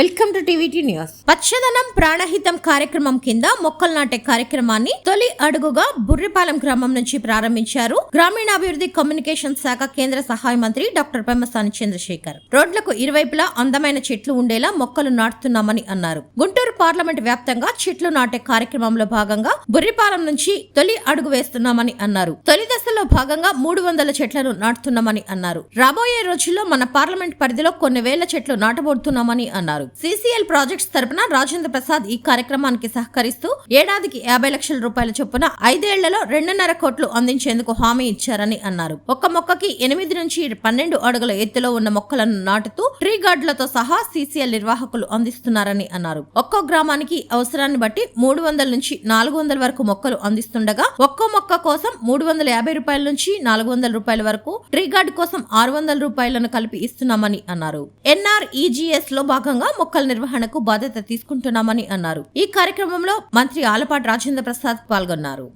Welcome to TVT news. పచ్చదనం ప్రాణహితం కార్యక్రమం కింద మొక్కలు నాటే కార్యక్రమాన్ని తొలి అడుగుగా బుర్రిపాలెం గ్రామం నుంచి ప్రారంభించారు గ్రామీణాభివృద్ధి కమ్యూనికేషన్ శాఖ కేంద్ర సహాయ మంత్రి డాక్టర్ పెమ్మసాని చంద్రశేఖర్. రోడ్లకు ఇరువైపులా అందమైన చెట్లు ఉండేలా మొక్కలు నాటుతున్నామని అన్నారు. గుంటూరు పార్లమెంట్ వ్యాప్తంగా చెట్లు నాటే కార్యక్రమంలో భాగంగా బుర్రిపాలెం నుంచి తొలి అడుగు వేస్తున్నామని అన్నారు. తొలి దశలో భాగంగా మూడు వందల చెట్లను నాటుతున్నామని అన్నారు. రాబోయే రోజుల్లో మన పార్లమెంట్ పరిధిలో కొన్ని వేల చెట్లు నాటబోతున్నామని అన్నారు. సిసిఎల్ ప్రాజెక్ట్స్ తరపున రాజేంద్ర ప్రసాద్ ఈ కార్యక్రమానికి సహకరిస్తూ ఏడాదికి యాభై లక్షల రూపాయల చొప్పున ఐదేళ్ళలో రెండున్నర కోట్లు అందించేందుకు హామీ ఇచ్చారని అన్నారు. ఒక్క మొక్కకి ఎనిమిది నుంచి పన్నెండు అడుగుల ఎత్తులో ఉన్న మొక్కలను నాటుతూ ట్రీ గార్డులతో సహా సిసిఎల్ నిర్వాహకులు అందిస్తున్నారని అన్నారు. ఒక్కో గ్రామానికి అవసరాన్ని బట్టి మూడు వందల నుంచి నాలుగు వందల వరకు మొక్కలు అందిస్తుండగా ఒక్కో మొక్క కోసం మూడు వందల యాభై రూపాయల నుంచి నాలుగు వందల రూపాయల వరకు ట్రీ గార్డ్ కోసం ఆరు వందల రూపాయలను కలిపి ఇస్తున్నామని అన్నారు. ఎన్ఆర్ఈజీఎస్లో భాగంగా మొక్కల నిర్వహణకు బాధ్యత తీసుకుంటున్నామని అన్నారు. ఈ కార్యక్రమంలో మంత్రి ఆలపాటి రాజేంద్ర ప్రసాద్ పాల్గొన్నారు.